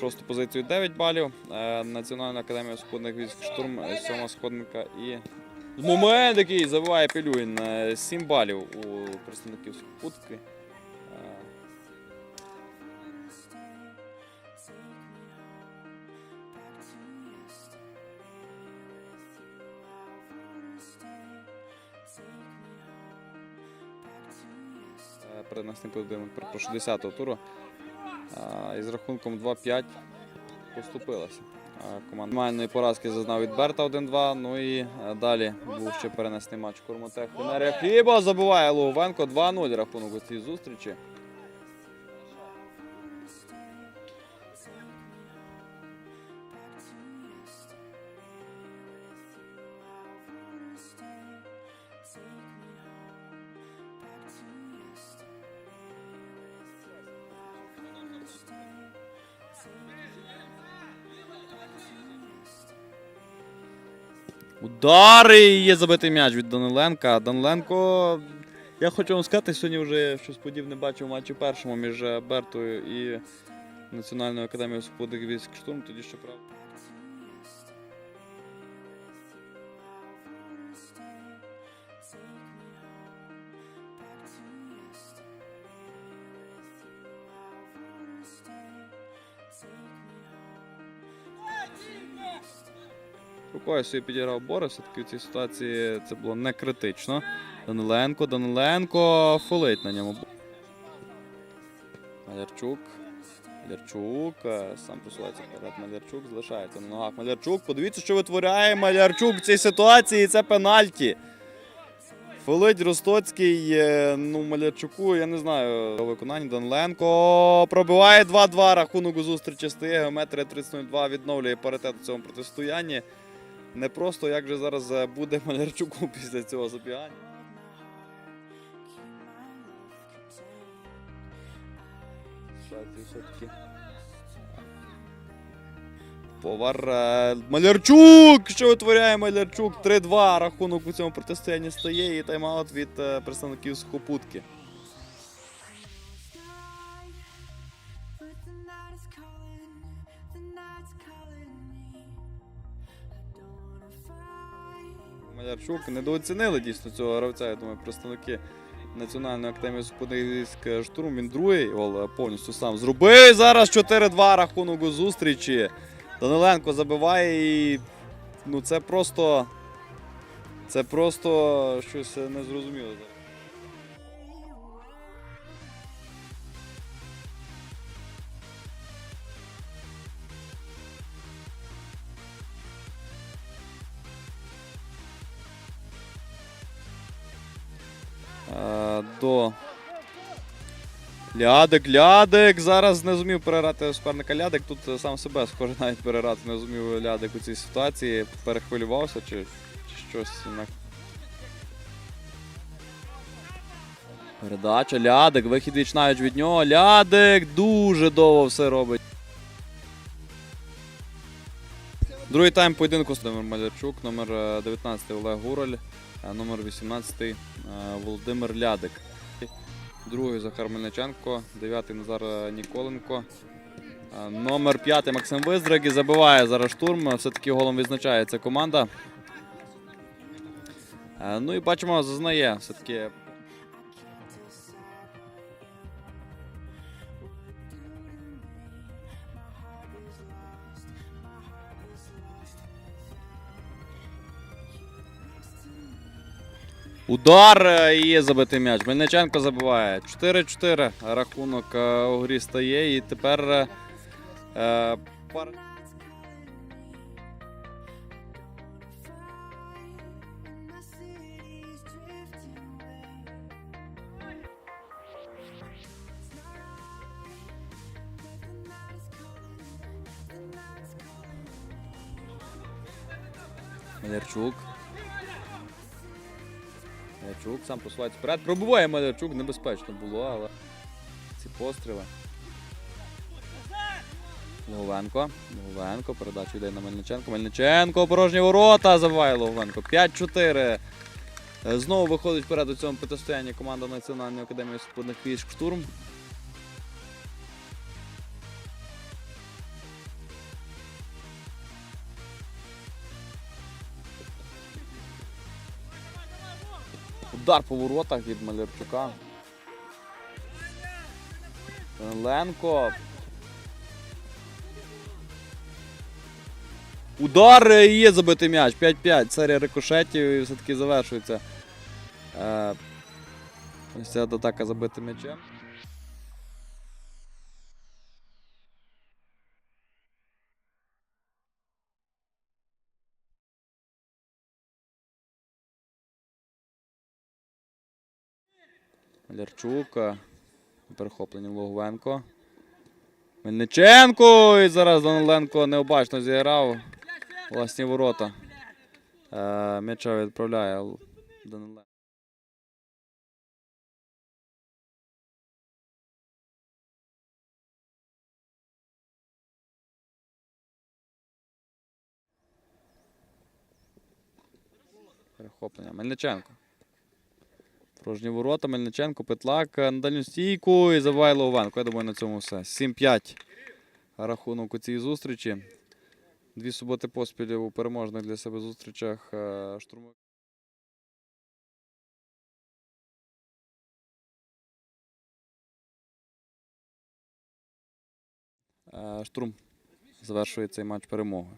Шосту позицію 9 балів. Е, Національна академія сухопутних військ штурм, е, сьома сходника і. Момент який забиває Пілюїн. е, 7 балів у представників сухопутки. Е, Е, Перенесний поєдинок перепрошую 10-го туру. Із рахунком 2-5 поступилася. Команда Мальної поразки зазнав від Берта 1-2. Ну і е, далі був ще перенесений матч Кормотех. Енергія Хліба забуває Луговенко 2-0 рахунок у цій зустрічі. Удари є забитий м'яч від Даниленка. Даниленко, я хочу вам сказати, сьогодні вже щось подібне бачив у матчі першому між е, Бертою і Національною академією сухопутних військ штурм. Тоді що правда. Рукою собі підіграв Борис, все-таки в цій ситуації це було не критично. Даниленко, Даниленко фолить на ньому. Малярчук. Малярчук. е, Сам просувається вперед. Малярчук залишається на ногах. Малярчук. Подивіться, що витворяє Малярчук в цій ситуації. Це пенальті. Фолить Ростоцький. е, Ну, Малярчуку, я не знаю. У виконанні Даниленко пробиває 2-2. Рахунок у зустрічі стає. Геометрія 30-02 відновлює паритет у цьому протистоянні. Не просто як же зараз буде Малярчуку після цього забігання. Все-таки. Повар е, Малярчук! Що витворяє Малярчук? 3-2. Рахунок у цьому протистоянні стає і тайм-аут від е, представників сухопутки. But the Малярчук недооцінили дійсно цього гравця. Я думаю, представники Національної академії сухопутних штурм. Він другий гол е, повністю сам зробив. Зараз 4-2 рахунок у зустрічі. Даниленко забиває і ну це просто. Це просто щось незрозуміле. До Лядик, Лядик. Зараз не зумів переграти суперника Лядик. Тут е, сам себе схоже навіть переграти не зумів Лядик у цій ситуації. Перехвилювався чи, чи щось інакше. Передача, Лядик, вихід вічнають від нього. Лядик дуже довго все робить. Другий тайм поєдинку номер Малярчук, номер е, 19 Олег Гураль, е, номер 18 е, Володимир Лядик. Другий Захар Мельниченко, дев'ятий Назар е, Ніколенко. Е, Номер 5 Максим Виздрак і забиває зараз штурм. Все-таки голом відзначається команда. Е, Ну і бачимо, зазнає все-таки. Удар е, і забитий м'яч. Мельниченко забиває. 4-4 рахунок е, у грі стає. І тепер е, е, пар... And Малярчук сам посувається вперед. Пробуває Малячук, небезпечно було, але ці постріли. Логовенко. Логовенко. Передача йде на Мельниченко. Мельниченко. Порожні ворота. Забиває Логовенко. 5-4. Е, Знову виходить вперед у цьому протистоянні команда Національної академії сухопутних військ штурм. Удар по воротах від Малярчука. Ленко. Удар е, і є забитий м'яч. 5-5. Серія рикошетів і все-таки завершується. Е, ось ця атака забитим м'ячем. Малярчук. е, Перехоплення Логвенко. Мельниченко! І зараз Даниленко необачно зіграв. Власні ворота. Е, М'яча відправляє Даниленко. Перехоплення. Мельниченко. Порожні ворота, Мельниченко, Петлак е, на дальню стійку і забиває Логвенко. Я думаю, на цьому все. 7-5 рахунок у цій зустрічі. Дві суботи поспіль у переможних для себе зустрічах е, штурмовик. Е, Штурм завершує цей матч перемогою.